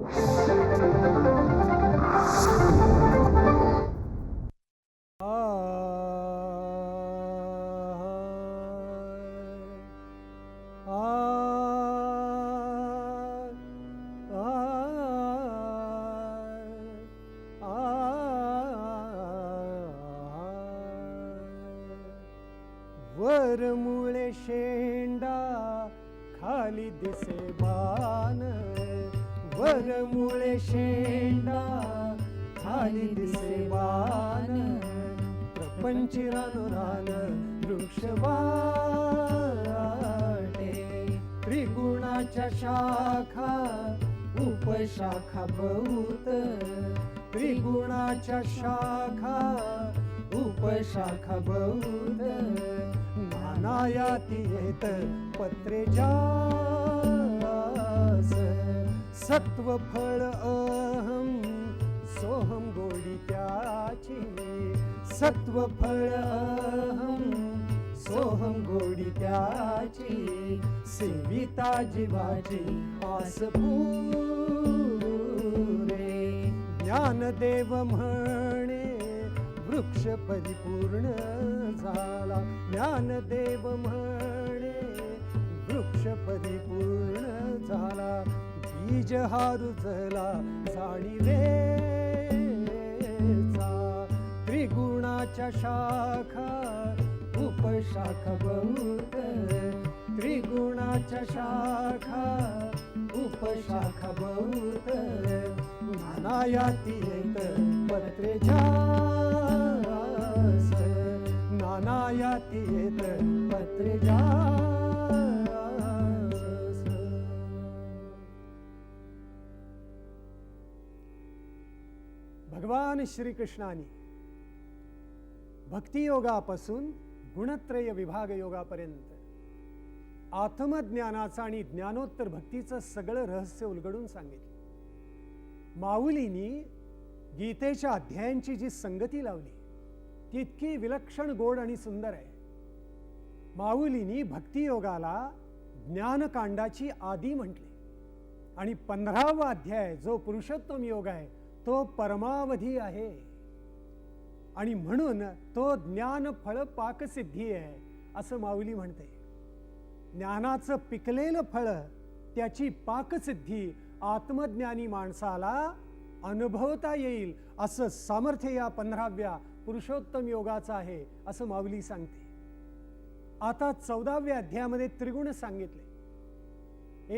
वर शाखा उपशाखा बौद्ध नानायाती येत पत्रे जास. सत्व फळ अहम सोहम गोडी त्याची. सत्व फळ अहम सोहम गोडी त्याची. सेविता जीवाची आस ज्ञानदेव म्हणे वृक्ष परिपूर्ण झाला. ज्ञानदेव म्हणे वृक्ष परिपूर्ण झाला. बीज हा रुजला जाणीवेचा त्रिगुणाच्या शाखा उपशाखा बहुत त्रिगुणाच्या शाखा उपशाखा बहुत नानायाती येत पत्रे जास नानायाती येत पत्रे जास भगवान श्रीकृष्णाने भक्तियोगापासून गुणत्रय विभाग योगापर्यंत आत्मज्ञानाचं आणि ज्ञानोत्तर भक्तीचं सगळं रहस्य उलगडून सांगितलं. माऊलीनी गीतेच्या अध्यायांची जी संगती लावली ती इतकी विलक्षण गोड आणि सुंदर आहे. माऊलीनी भक्तियोगाला ज्ञानकांडाची आदी म्हटली आणि पंधरावा अध्याय जो पुरुषोत्तम योग आहे तो परमावधी आहे. आणि म्हणून तो ज्ञान फळ पाकसिद्धी आहे असं माऊली म्हणते. ज्ञानाचं पिकलेलं फळ त्याची पाकसिद्धी आत्मज्ञानी माणसाला अनुभवता येईल असं सामर्थ्य या पंधराव्या पुरुषोत्तम योगाचं आहे असं माऊली सांगते. आता चौदाव्या अध्यायामध्ये त्रिगुण सांगितले.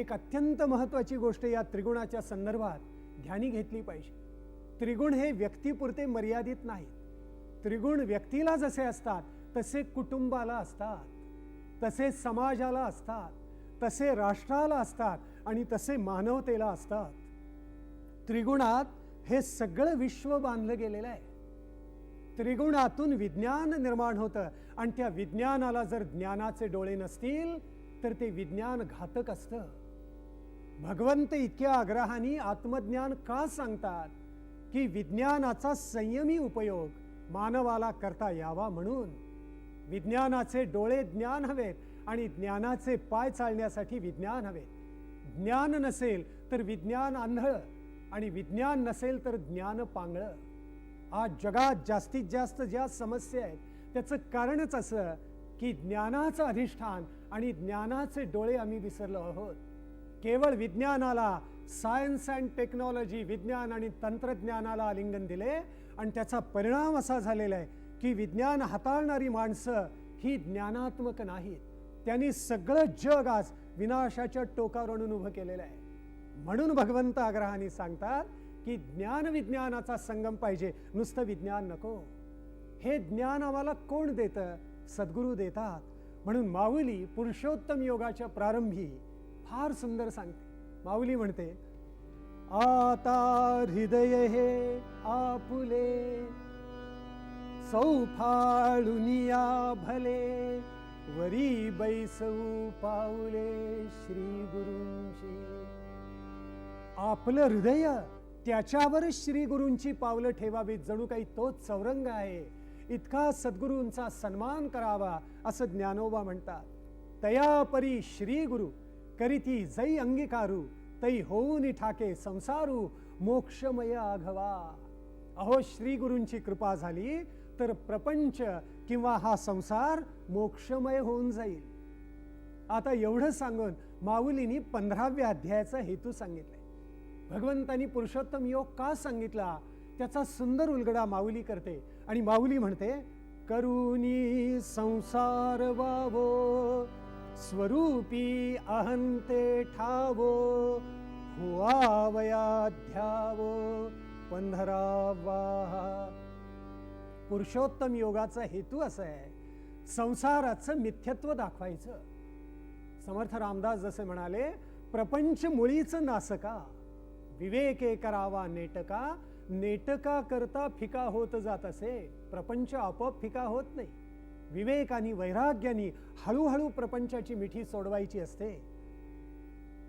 एक अत्यंत महत्वाची गोष्ट या त्रिगुणाच्या संदर्भात ध्यानी घेतली पाहिजे. त्रिगुण हे व्यक्तीपुरते मर्यादित नाहीत. त्रिगुण व्यक्तीला जसे असतात तसे कुटुंबाला असतात तसे समाजाला असतात तसे राष्ट्राला असतात आणि तसे मानवतेला असतात. त्रिगुणात हे सगळं विश्व बांधलं गेलेलं आहे. त्रिगुणातून विज्ञान निर्माण होतं आणि त्या विज्ञानाला जर ज्ञानाचे डोळे नसतील तर ते विज्ञान घातक असतं. भगवंत इतक्या आग्रहाने आत्मज्ञान का सांगतात? की विज्ञानाचा संयमी उपयोग मानवाला करता यावा म्हणून. विज्ञानाचे डोळे ज्ञान हवेत आणि ज्ञानाचे पाय चालण्यासाठी विज्ञान हवेत. ज्ञान नसेल तर विज्ञान आंधळ आणि विज्ञान नसेल तर ज्ञान पांगळं. आज जगात जास्तीत जास्त ज्या समस्या आहेत त्याचं कारणच असं की ज्ञानाचं अधिष्ठान आणि ज्ञानाचे डोळे आम्ही विसरलो आहोत. केवळ विज्ञानाला सायन्स अँड टेक्नॉलॉजी विज्ञान आणि तंत्रज्ञानाला आलिंगन दिले आणि त्याचा परिणाम असा झालेला आहे की विज्ञान हाताळणारी माणसं ही ज्ञानात्मक नाहीत. त्यांनी सगळं जग आज विनाशाच्या टोकावर आणून उभं केलेलं आहे. म्हणून भगवंत आग्रहाने सांगतात की ज्ञान विज्ञानाचा संगम पाहिजे. नुसतं विज्ञान नको. हे ज्ञान आम्हाला कोण देतं? सद्गुरू देतात. म्हणून माऊली पुरुषोत्तम योगाच्या प्रारंभी फार सुंदर सांगते. माऊली म्हणते आता हृदय हे आपुले सौफाळुनिया भले वरी बैसऊ पाऊले श्री गुरुंची. आपलं हृदय त्याच्यावरच श्री गुरूंची पावलं ठेवावीत. जणू काही तोच चौरंग आहे. इतका सद्गुरूंचा सन्मान करावा असं ज्ञानोबा म्हणतात. तयापरी श्री गुरु करीती जै अंगीकारू तै होऊन ठाके संसारू मोक्षमय आघवा. अहो श्री गुरूंची कृपा झाली तर प्रपंच किंवा हा संसार मोक्षमय होऊन जाईल. आता एवढं सांगून माऊलींनी पंधराव्या अध्यायाचा हेतू सांगितलाय भगवंतानी पुरुषोत्तम योग का सांगितला? त्याचा सुंदर उलगडा माऊली करते आणि माऊली म्हणते करुणी संसार वावो स्वरूपी अहंते ठावो हुआवयाध्यावो पंधरावा पुरुषोत्तम योगाचा हेतू असा आहे. संसाराचं मिथ्यत्व दाखवायचं. समर्थ रामदास जसे म्हणाले प्रपंच मुळीच नासका विवेके करावा नेटका नेटका करता फिका होत जात असे. प्रपंच आपोआप फिका होत नाही. विवेक आणि हळूहळू प्रपंचाची मिठी सोडवायची असते.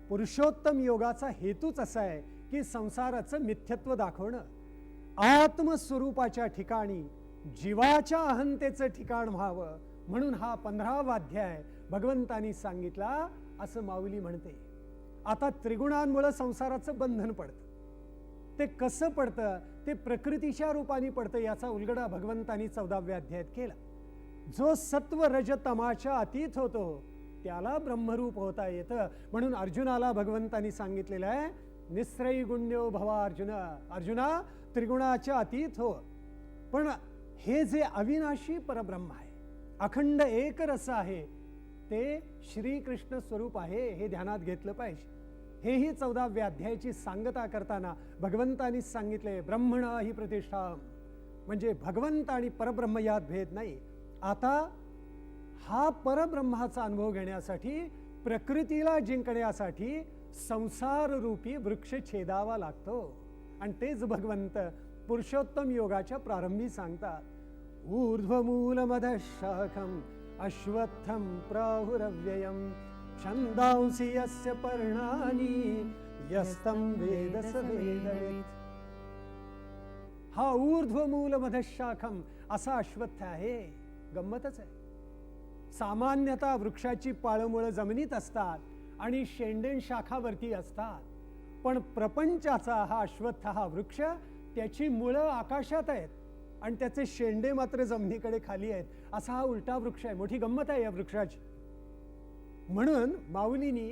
पुरुषोत्तम योगाचा हेतूच असा आहे की संसाराचं मिथ्यत्व दाखवणं. आत्मस्वरूपाच्या ठिकाणी जीवाच्या अहंतेचं ठिकाण व्हावं म्हणून हा पंधरावा अध्याय भगवंतानी सांगितला असं माऊली म्हणते. आता त्रिगुणांमुळं संसाराचं बंधन पडतं. ते कसं पडतं? ते प्रकृतीच्या रूपाने पडतं याचा उलगडा भगवंतानी चौदाव्या अध्यायात केला. जो सत्व रज तमाच्या अतीत होतो त्याला ब्रह्मरूप होता येतं म्हणून अर्जुनाला भगवंतानी सांगितलेलं आहे निश्रयी गुण्यो भवा अर्जुन अर्जुना त्रिगुणाच्या अतीत हो. पण हे जे अविनाशी परब्रह्म आहे अखंड एक रस आहे ते श्रीकृष्ण स्वरूप आहे हे ध्यानात घेतलं पाहिजे. हेही चौदाव्या अध्यायाची सांगता करताना भगवंतानी सांगितले ब्रह्मण ही प्रतिष्ठा म्हणजे भगवंत आणि परब्रह्म यात भेद नाही. आता हा परब्रह्माचा अनुभव घेण्यासाठी प्रकृतीला जिंकण्यासाठी संसार रूपी वृक्ष छेदावा लागतो. आणि तेच भगवंत पुरुषोत्तम योगाच्या प्रारंभी सांगतात. ऊर्ध्वमूलमध शाखम अश्वत्थं प्राहुरव्ययम छंदांसी यस्य पर्णानी यस्तम वेदस वेदवेत हा ऊर्ध्वमूल असा अश्वत्थ आहे गंमतच आहे. सामान्यतः वृक्षाची पाळमुळं जमिनीत असतात आणि शेंडेन शाखावरती असतात. पण प्रपंचाचा हा अश्वत्थ हा वृक्ष त्याची मुळं आकाशात आहेत. आणि त्याचे शेंडे मात्र जमिनीकडे खाली आहेत. असा हा उलटा वृक्ष आहे. मोठी गंमत आहे या वृक्षाची. म्हणून माऊलीनी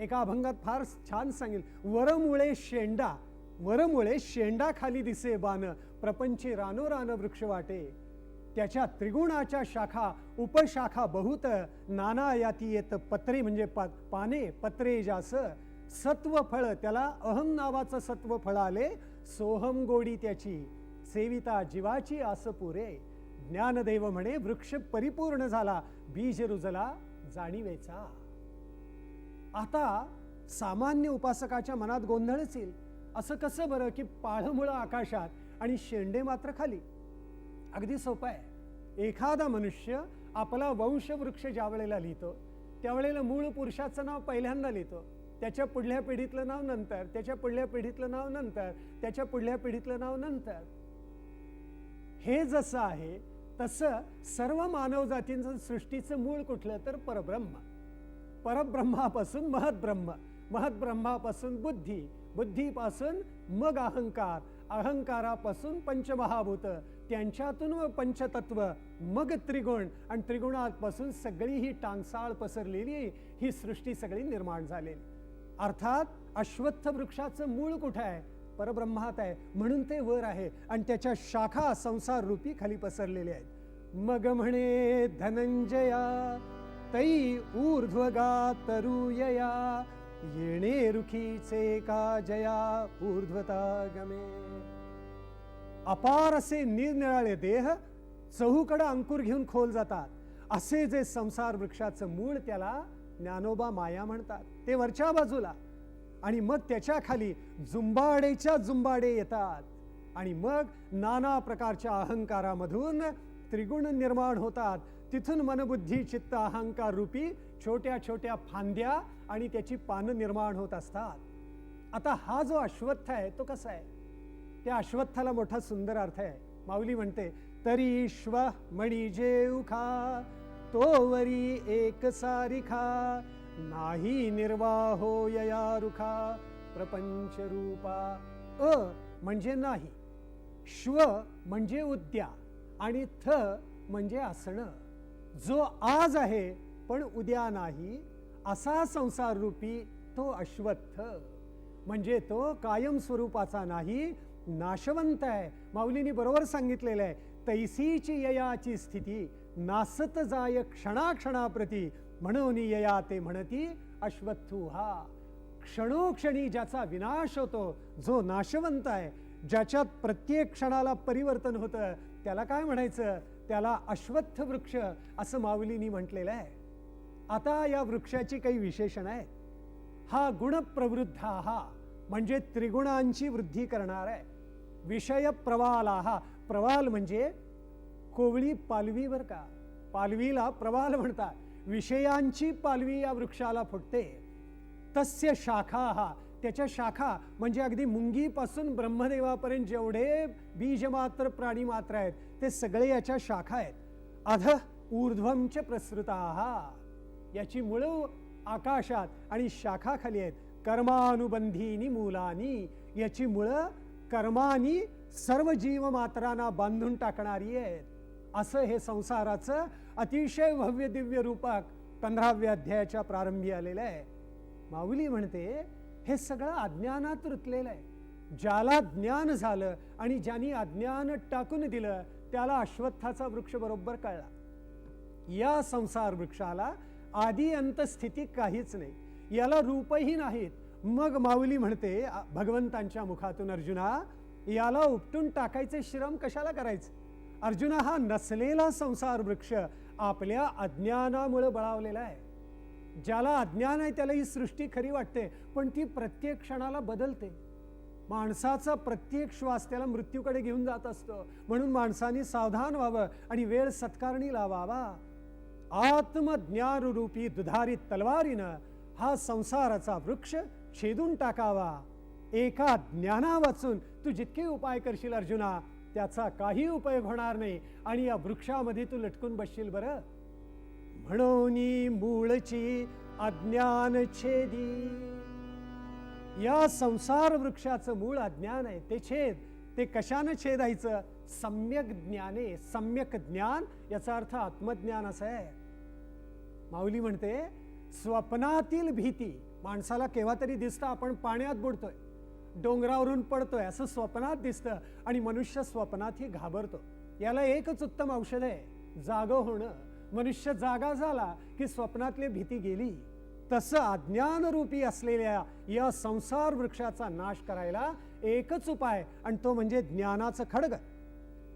एका अभंगात फार छान सांगेल वरमुळे शेंडा वरमुळे शेंडा खाली दिसे बाण प्रपंची रानो रान वृक्ष वाटे. त्याच्या त्रिगुणाच्या शाखा उपशाखा बहुत नाना याती येत पत्रे म्हणजे पा पाने पत्रे जास. सत्व फळ त्याला अहम नावाचं सत्व फळ आले सोहम गोडी त्याची. सेविता जीवाची आस पुरे ज्ञानदेव म्हणे वृक्ष परिपूर्ण झाला बीज रुजला जाणीवेचा. आता सामान्य उपासकाच्या मनात गोंधळच येईल. असं कसं बरं की पाळमुळं आकाशात आणि शेंडे मात्र खाली? अगदी सोपं आहे. एखादा मनुष्य आपला वंशवृक्ष ज्या वेळेला लिहितो त्यावेळेला मूळ पुरुषाचं नाव पहिल्यांदा लिहितो. त्याच्या पुढल्या पिढीतलं नाव नंतर त्याच्या पुढल्या पिढीतलं नाव नंतर त्याच्या पुढल्या पिढीतलं नाव नंतर. हे जसं आहे तसं सर्व मानव जातींचं सृष्टीचं मूळ कुठलं तर परब्रह्म. परब्रह्मापासून महद्ब्रह्म महद्ब्रह्मापासून बुद्धी बुद्धीपासून मग अहंकार अहंकारापासून पंचमहाभूत त्यांच्यातून व पंचतत्व मग त्रिगुण आणि त्रिगुणापासून सगळी ही टांगसाळ पसरलेली ही सृष्टी सगळी निर्माण झालेली. अर्थात अश्वत्थ वृक्षाचं मूळ कुठं आहे? परब्रह्मात आहे म्हणून ते वर आहे आणि त्याच्या शाखा संसार रूपी खाली पसरलेल्या आहेत. मग म्हणे धनंजया तई ऊर्ध्वगा तरुयया येणे रुखीचे का जया ऊर्ध्वता गमे? अपार असे निरनिराळे देह चहूकडं अंकुर घेऊन खोल जातात. असे जे संसार वृक्षाचं मूळ त्याला ज्ञानोबा माया म्हणतात. ते वरच्या बाजूला आणि मग त्याच्याखाली जुंबाडेच्या जुंबाडे येतात. आणि मग नाना प्रकारच्या अहंकारामधून त्रिगुण निर्माण होतात. तिथून मनबुद्धी चित्त अहंकार रूपी छोट्या छोट्या फांद्या आणि त्याची पानं निर्माण होत असतात. आता हा जो अश्वत्थ आहे तो कसा आहे? त्या अश्वत्थाला मोठा सुंदर अर्थ आहे. माऊली म्हणते तरी श्व मणी जेवखा तोवरी एक सारी खा नाही निर्वाहो यया रुखा प्रपंच रूपा अ म्हणजे नाही श्व म्हणजे उद्या आणि थ म्हणजे असणं जो आज आहे पण उद्या नाही असा संसार रूपी तो अश्वत्थ। म्हणजे तो कायम स्वरूपाचा नाही नाशवंत आहे। माऊलीनी बरोबर सांगितलेलं आहे तैसीची ययाची स्थिती नासत जाय क्षणाक्षणाप्रती म्हणून यया ते म्हणती अश्वत्थू हा. क्षणोक्षणी ज्याचा विनाश होतो जो नाशवंत आहे ज्याच्यात प्रत्येक क्षणाला परिवर्तन होतं त्याला काय म्हणायचं? त्याला अश्वत्थ वृक्ष असं माऊलीनी म्हटलेलं आहे. आता या वृक्षाची काही विशेषण आहेत. हा गुणप्रवृद्ध हा म्हणजे त्रिगुणांची वृद्धी करणार आहे. विषय प्रवाला हा. प्रवाल म्हणजे कोवळी पालवी बर का? पालवीला प्रवाल म्हणतात. विषयांची पालवी या वृक्षाला फुटते. तस्य शाखा हा त्याच्या शाखा म्हणजे अगदी मुंगीपासून ब्रह्मदेवापर्यंत जेवढे बीजमात्र प्राणी मात्र आहेत ते सगळे याच्या शाखा आहेत. अध ऊर्ध्वंच प्रसृता. हा याची मुळं आकाशात आणि शाखा खाली आहेत. कर्मानुबंधीनी मुलानी. याची मुळं कर्मानी सर्व जीवमात्रांना बांधून टाकणारी आहेत. असं हे संसाराचं अतिशय भव्य दिव्य रूपात पंधराव्या अध्यायाच्या प्रारंभी आलेलं आहे. माऊली म्हणते हे सगळं अज्ञानात रुतलेलं आहे. ज्याला ज्ञान झालं आणि ज्यांनी अज्ञान टाकून दिलं त्याला अश्वत्थाचा वृक्ष बरोबर कळला. या संसार वृक्षाला आदी अंतस्थिती काहीच नाही. याला रूपही नाहीत. मग माऊली म्हणते भगवंतांच्या मुखातून अर्जुना याला उपटून टाकायचे श्रम कशाला करायचे? अर्जुना हा नसलेला संसार वृक्ष आपल्या अज्ञानामुळे बळावलेला आहे. ज्याला अज्ञान आहे त्याला ही सृष्टी खरी वाटते पण ती प्रत्येक क्षणाला बदलते. माणसाचा प्रत्येक श्वास त्याला मृत्यूकडे घेऊन जात असतो. म्हणून माणसाने सावधान व्हावं आणि वेळ सत्कारणी लावावा. आत्मज्ञानरूपी दुधारी तलवारीनं हा संसाराचा वृक्ष छेदून टाकावा. एका ज्ञाना वाचून तू जितके उपाय करशील अर्जुना त्याचा काही उपयोग होणार नाही. आणि या वृक्षामध्ये तू लटकून बसशील बरं. म्हणून मूळची अज्ञान छेदी या संसार वृक्षाचं मूळ अज्ञान आहे. ते छेद. ते कशानं छेदायचं? सम्यक ज्ञाने. सम्यक ज्ञान याचा अर्थ आत्मज्ञान असं आहे. माऊली म्हणते स्वप्नातील भीती माणसाला केव्हा तरी दिसतं. आपण पाण्यात बुडतोय. डोंगरावरून पडतोय असं स्वप्नात दिसतं आणि मनुष्य स्वप्नातही घाबरतो. याला एकच उत्तम औषध आहे जाग होणं. मनुष्य जागा झाला की स्वप्नातली भीती गेली. तसं अज्ञानरूपी असलेल्या या संसार वृक्षाचा नाश करायला एकच उपाय आणि तो म्हणजे ज्ञानाचं खडग.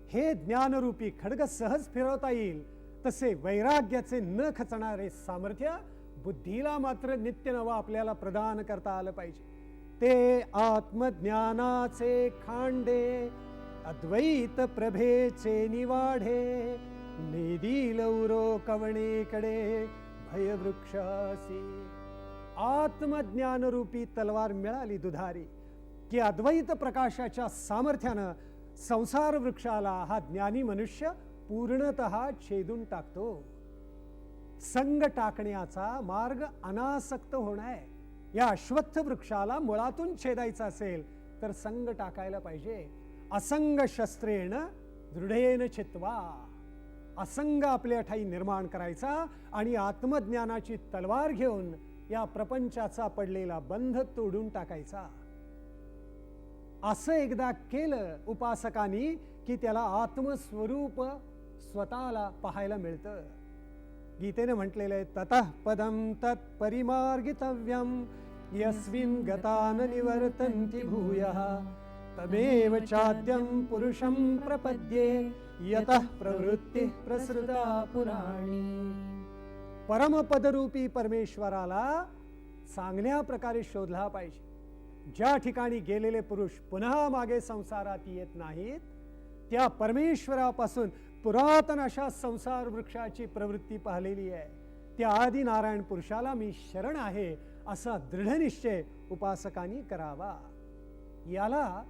हे ज्ञानरूपी खडग सहज फिरवता येईल. तसे वैराग्याचे न खचणारे सामर्थ्य बुद्धीला मात्र नित्य नवं आपल्याला प्रदान करता आलं पाहिजे. ते आत्मज्ञानाचे खांडे अद्वैत प्रभेचे निवाढे नेदील लौरो कवणेकडे भयवृक्षासी. आत्मज्ञानरूपी तलवार मिळाली दुधारी की अद्वैत प्रकाशाच्या सामर्थ्यानं संसार वृक्षाला हा ज्ञानी मनुष्य पूर्णत छेदून टाकतो. संग टाकण्याचा मार्ग अनासक्त होणार. या अश्वत्थ वृक्षाला मुळातून छेदायचं असेल तर संग टाकायला पाहिजे. असंग शस्त्रेण दृढेन छित्वा असंग आपल्या ठाई निर्माण करायचा आणि आत्मज्ञानाची तलवार घेऊन या प्रपंचाचा पडलेला बंध तोडून टाकायचा. असं एकदा केलं उपासकानी की त्याला आत्मस्वरूप स्वतःला पाहायला मिळतं. गीतेने म्हटलेलं आहे ततः पदम तत्परिमार्गितव्यम. यस्मिन् गतान निवर्तन्ति भूयः तमेव चाद्यं पुरुषं प्रपद्ये यतः प्रवृत्ती प्रसृता पुराणी। परमपदरूपी परमेश्वराला चांगल्या प्रकारे शोधला पाहिजे। ज्या ठिकाणी गेलेले पुरुष पुन्हा मागे संसारात येत नाहीत त्या परमेश्वरापासून पुरातन अशा संसार वृक्षाची प्रवृत्ती पाहिलेली आहे. त्या आदी नारायण पुरुषाला मी शरण आहे असा दृढ निश्चय उपासकांनी करावा. याला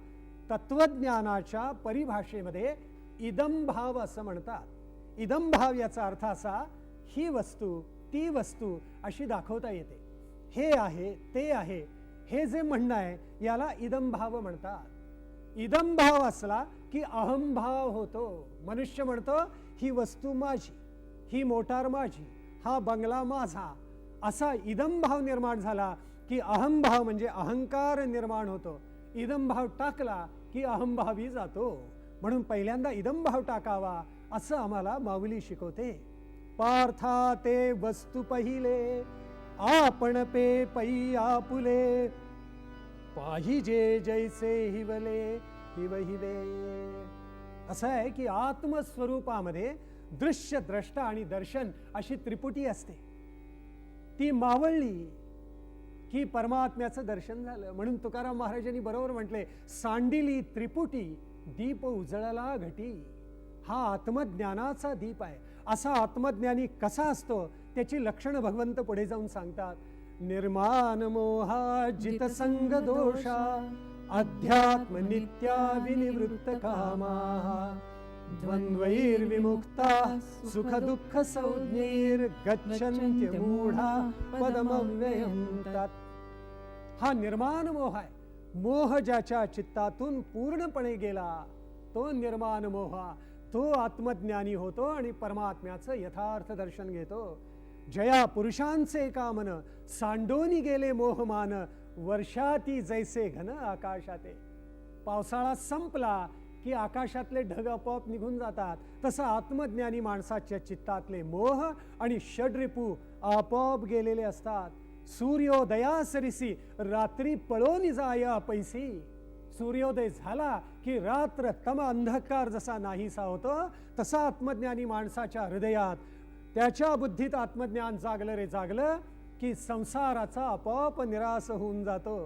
तत्वज्ञानाच्या परिभाषेमध्ये इदम भाव असं म्हणतात. इदम भाव याचा अर्थ असा ही वस्तू ती वस्तू अशी दाखवता येते. हे आहे ते आहे हे जे म्हणणं आहे याला इदमभाव म्हणतात. इदमभाव असला की अहमभाव होतो. मनुष्य म्हणतो ही वस्तू माझी ही मोटार माझी हा बंगला माझा असा इदमभाव निर्माण झाला की अहमभाव म्हणजे अहंकार निर्माण होतो. इदमभाव टाकला की अहमभावी जातो. म्हणून पहिल्यांदा इदमभाव टाकावा असं आम्हाला माऊली शिकवते. पार्था ते वस्तू पहिले आपण पे पै आपुले पाहिजे जैसे हिवले हिव हिवे. असं आहे की आत्मस्वरूपामध्ये दृश्य द्रष्टा आणि दर्शन अशी त्रिपुटी असते. ती मावळली की परमात्म्याचं दर्शन झालं. म्हणून तुकाराम महाराजांनी बरोबर म्हटले सांडिली त्रिपुटी दीप उजळला घटी. हा आत्मज्ञानाचा दीप आहे. असा आत्मज्ञानी कसा असतो त्याची लक्षणं भगवंत पुढे जाऊन सांगतात. निर्माण मोहा जित संग दोषा अध्यात्म नित्या विनिवृत्त कामा. द्वंद्वैर्विमुक्ता सुख दुःख संज्ञैर गच्छन्त्य मूढा पदमव्ययं तत्। हा निर्माण मोह आहे. मोह ज्याच्या चित्तातून पूर्णपणे गेला तो निर्माण मोह तो आत्मज्ञानी होतो आणि परमात्म्याचं यथार्थ दर्शन घेतो. जया पुरुषांचे कामन सांडोनी गेले मोहमान वर्षाती जैसे घन आकाशाते. पावसाळा संपला की आकाशातले ढग आपोआप निघून जातात. तसं आत्मज्ञानी माणसाच्या चित्तातले मोह आणि षड्रिपू आपोआप गेलेले असतात. सूर्योदया सरिसी रात्री पळोनी जाय पैसी सूर्योदय झाला की रात्र तम अंधकार जसा नाहीसा होतो तसा आत्मज्ञानी माणसाच्या हृदयात त्याच्या बुद्धीत आत्मज्ञान जागलं रे जागलं की संसाराचा आपोआप निराश होऊन जातो.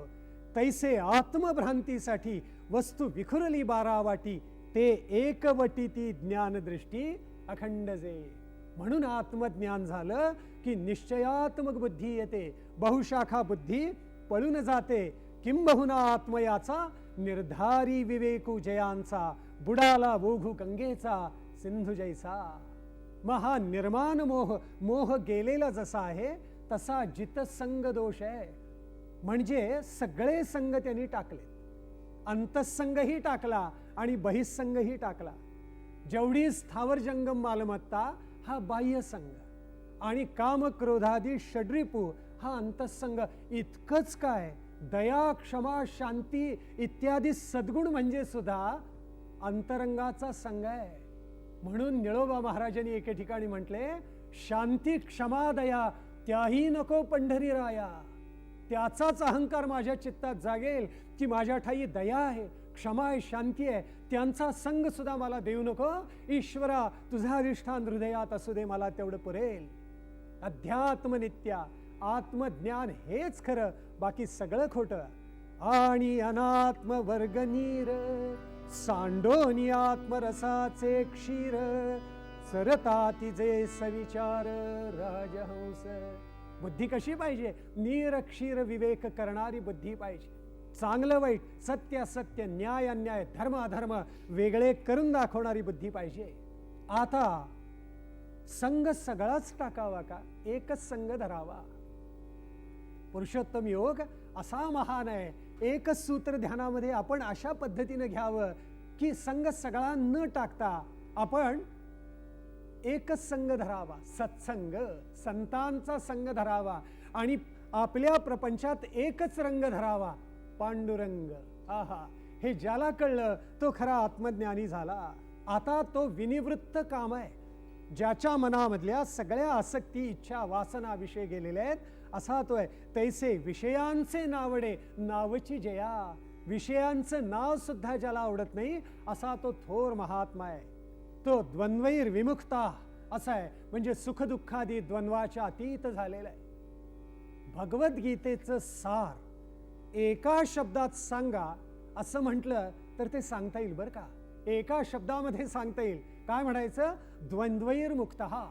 तैसे आत्मभ्रांतीसाठी वस्तू विखुरली बारावाटी ते एकवटी ती ज्ञानदृष्टी अखंड जे म्हणून आत्मज्ञान झालं की निश्चयात्मक बुद्धी येते. बहुशाखा बुद्धी पळून जाते. किंबहुना आत्मयाचा? निर्धारी विवेकू जयांचा. बुडाला ओघू गंगेचा. सिंधू जैसा. महा निर्माण मोह मोह गेलेला जसा आहे तसा जितसंग दोष आहे. म्हणजे सगळे संग त्यांनी टाकले अंतसंगही टाकला आणि बहिसंगही टाकला. जेवढी स्थावर जंगम मालमत्ता हा बाह्य संघ आणि काम क्रोधादी षड्रिपू हा अंतसंग. इतकंच काय? दया क्षमा शांती इत्यादी सद्गुण म्हणजे सुद्धा अंतरंगाचा संघ आहे. म्हणून निळोबा महाराजांनी एके ठिकाणी म्हटले शांती क्षमा दया त्याही नको पंढरी राया त्याचाच अहंकार माझ्या चित्तात जागेल की माझ्या ठाई दया आहे क्षमा आहे शांती आहे. त्यांचा संग सुद्धा मला देऊ नको. ईश्वरा तुझा अधिष्ठान हृदयात असू दे मला तेवढं पुरेल. अध्यात्म नित्या आत्मज्ञान हेच खरं बाकी सगळं खोटं. आणि अनात्म वर्गनीर सांडोनी आत्मरसाचे क्षीर सरता तिजे सविचार राजहंस. बुद्धी कशी पाहिजे? निरक्षीर विवेक करणारी बुद्धी पाहिजे. चांगलं वाईट सत्य असत्य न्याय अन्याय धर्म अधर्म वेगळे करून दाखवणारी बुद्धी पाहिजे. आता संघ सगळाच टाकावा का? एकच संघ धरावा. पुरुषोत्तम योग असा महान आहे. एकच सूत्र ध्यानामध्ये आपण अशा पद्धतीनं घ्यावं की संघ सगळा न टाकता आपण एकच संघ धरावा सत्संग संतांचा संघ धरावा आणि आपल्या प्रपंचात एकच रंग धरावा पांडुरंग. आहा हे ज्याला कळलं तो खरा आत्मज्ञानी झाला. आता तो विनिवृत्त काम आहे. ज्याच्या मनामधल्या सगळ्या आसक्ती इच्छा वासना विषय गेलेल्या आहेत असा तो आहे. तैसे विषयांचे नावडे नावची जया. विषयांचं नाव सुद्धा ज्याला आवडत नाही असा तो थोर महात्मा आहे. तो द्वंद्वैर विमुक्ता असा आहे. म्हणजे सुखदुःखादी द्वंद्वाच्या अतीत झालेला आहे. भगवद्गीतेचं सार एका शब्दात सांगा असं म्हटलं तर ते सांगता येईल बरं का? एका शब्दामध्ये सांगता येईल. काय म्हणायचं? द्वंद्वैर मुक्त. हा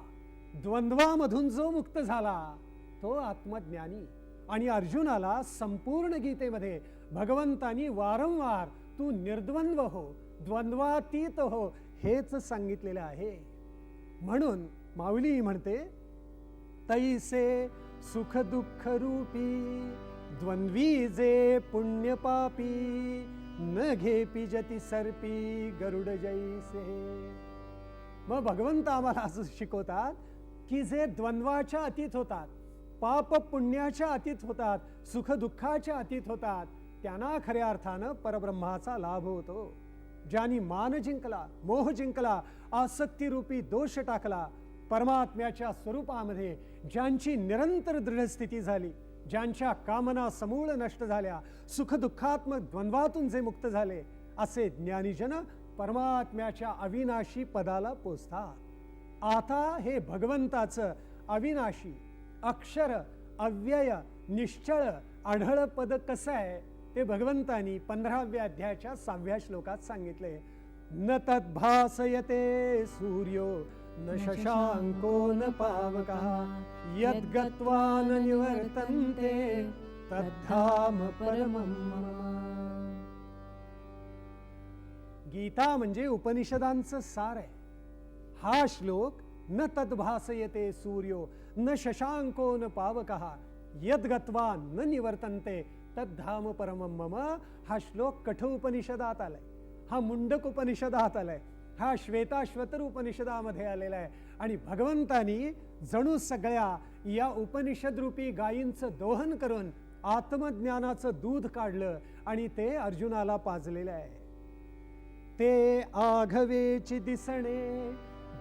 द्वंद्वामधून जो मुक्त झाला तो आत्मज्ञानी. आणि अर्जुनाला संपूर्ण गीतेमध्ये भगवंतानी वारंवार तू निर्द्वंद्व हो द्वंद्वातीत हो हेच सांगितलेलं आहे. म्हणून माऊली म्हणते तैसे सुख दुःख रूपी द्वंद्वी जे पुण्य पापी न घे पिजती सर्पी गरुड जैसे. मग भगवंत आम्हाला असं शिकवतात की जे द्वंद्वाच्या अतीत होतात पाप पुण्याच्या अतीत होतात सुख दुःखाच्या अतीत होतात त्यांना खऱ्या अर्थानं परब्रह्माचा लाभ होतो. ज्यांनी मान जिंकला मोह जिंकला आसक्तीरूपी दोष टाकला परमात्म्याच्या स्वरूपामध्ये ज्यांची निरंतर दृढस्थिती झाली ज्यांच्या कामना समूळ नष्ट झाल्या सुखदुःखात्मक द्वंद्वातून जे मुक्त झाले असे ज्ञानीजन परमात्म्याच्या अविनाशी पदाला पोचतात आता हे भगवंताचं अविनाशी अक्षर अव्यय निश्चळ आढळ पद कसं आहे? ते भगवंतानी पंधराव्या अध्यायाच्या सहाव्या श्लोकात सांगितले न तद्भासयते सूर्यो न शशांको न पावका यद्गत्वा न निवर्तन्ते तद्धाम परमं मम. गीता म्हणजे उपनिषदांचं सार आहे हा श्लोक न तद्भासयते सूर्यो न शशांको न पावकः यद्गत्वा न निवर्तन्ते तद्धाम परम मम हा श्लोक कठ उपनिषदात आलाय. हा मुंडक उपनिषदात आलाय. हा श्वेताश्वतर उपनिषदामध्ये आलेला आहे. आणि भगवंतानी जणू सगळ्या या उपनिषदरूपी गायींचं दोहन करून आत्मज्ञानाचं दूध काढलं आणि ते अर्जुनाला पाजलेलं आहे. ते आघवेची दिसणे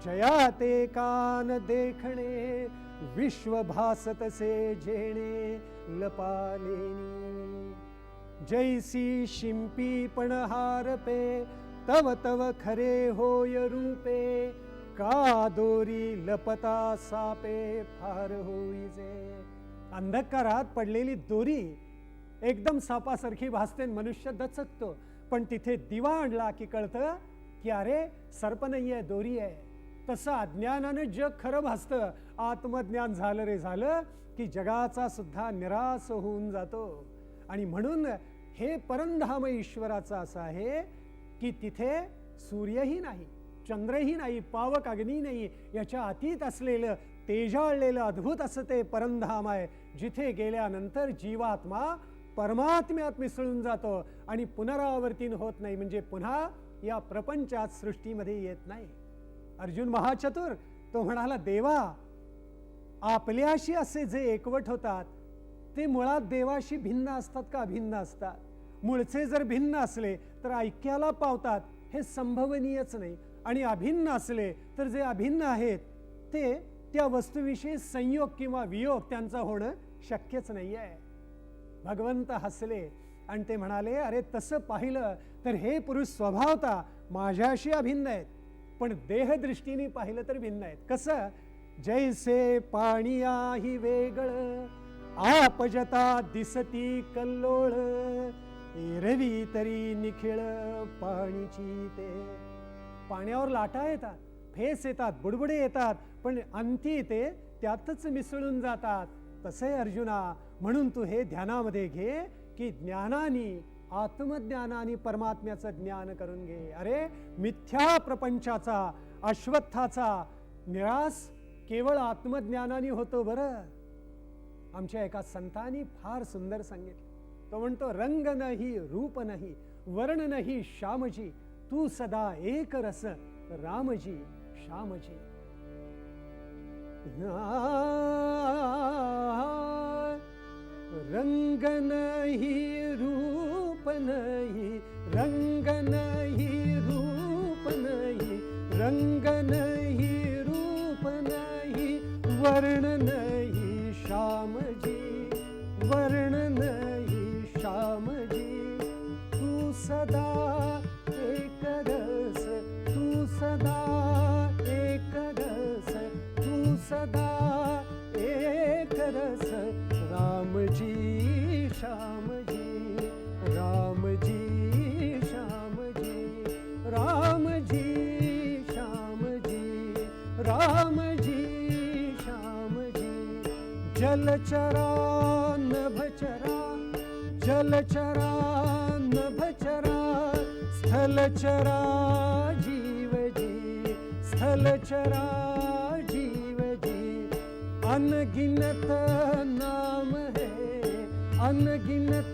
जया ते कान देखणे विश्व भासतसे झेणे लपालेनी। जैसी शिंपी पण हारपे तव तव खरे होय रूपे का दोरी लपता सापे फार होईजे अंधकारात पडलेली दोरी एकदम सापासारखी भासते मनुष्य दचकतो. पण तिथे दिवा आणला की कळतं की अरे सर्प नाही आहे दोरी आहे. तसं अज्ञानानं जग खरं भासतं. आत्मज्ञान झालं रे झालं की जगाचा सुद्धा निराश होऊन जातो. आणि म्हणून हे परंधाम ईश्वराचं असं आहे की तिथे सूर्यही नाही चंद्रही नाही पावक अग्नी नाही याच्या अतीत असलेलं तेजाळलेलं अद्भुत असं ते परंधाम आहे जिथे गेल्यानंतर जीवात्मा परमात्म्यात मिसळून जातो आणि पुनरावर्तीन होत नाही. म्हणजे पुन्हा या प्रपंचात सृष्टीमध्ये येत नाही. अर्जुन महाचतुर तो म्हणाला देवा आपल्याशी असे जे एकवट होतात ते मुळात देवाशी भिन्न असतात का अभिन्न असतात? मूळचे जर भिन्न असले तर ऐक्याला पावतात हे संभवनीयच नाही. आणि अभिन्न असले तर जे अभिन्न आहेत ते त्या वस्तूविषयी संयोग किंवा वियोग त्यांचा होणं शक्यच नाही आहे भगवंत हसले आणि ते म्हणाले अरे तसं पाहिलं तर हे पुरुष स्वभावता माझ्याशी अभिन्न आहेत. पण देहदृष्टीने पाहिलं तर भिन्न आहेत. कसं? जैसे पाणी आही वेगळ आपजता दिसती कल्लोळ एरवी तरी निखिळ पाणीची ते. पाण्यावर लाटा येतात फेस येतात बुडबुडे येतात पण अंती ते त्यातच मिसळून जातात. तसे अर्जुना म्हणून तू हे ध्यानामध्ये घे की ज्ञानानी आत्मज्ञानाने परमात्म्याचं ज्ञान करून घे. अरे मिथ्या प्रपंचाचा अश्वत्थाचा निराश केवळ आत्मज्ञानाने होतो बरं. आमच्या एका संतांनी फार सुंदर सांगितलं. तो म्हणतो रंग नाही रूप नाही वर्ण नाही श्यामजी. तू सदा एक रस रामजी श्यामजी. रंग नाही रूप नहीं रंग नहीं रूप नहीं रंग नहीं रूप नहीं वर्ण नहीं श्याम जी वर्ण नहीं श्याम जी तू सदा रामजी श्यामजी जलचरा नभचरा जलचरा नभचरा स्थलचरा जीवजी स्थलचरा जीवजी। अनगिनत नाम है अनगिनत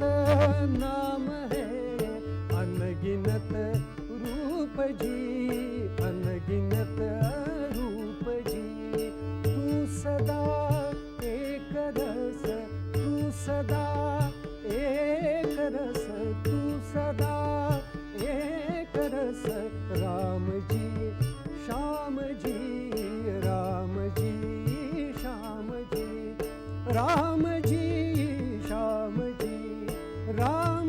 नाम है अनगिनत रूप जी अनगिनत राम जी श्याम जी राम जी श्याम जी राम जी श्याम जी राम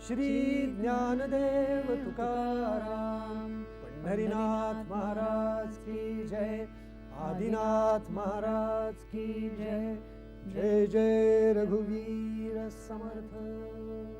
श्री ज्ञानदेव तुकाराम. पंढरीनाथ महाराज की जय. आदिनाथ महाराज की जय. जय जय रघुवीर समर्थ.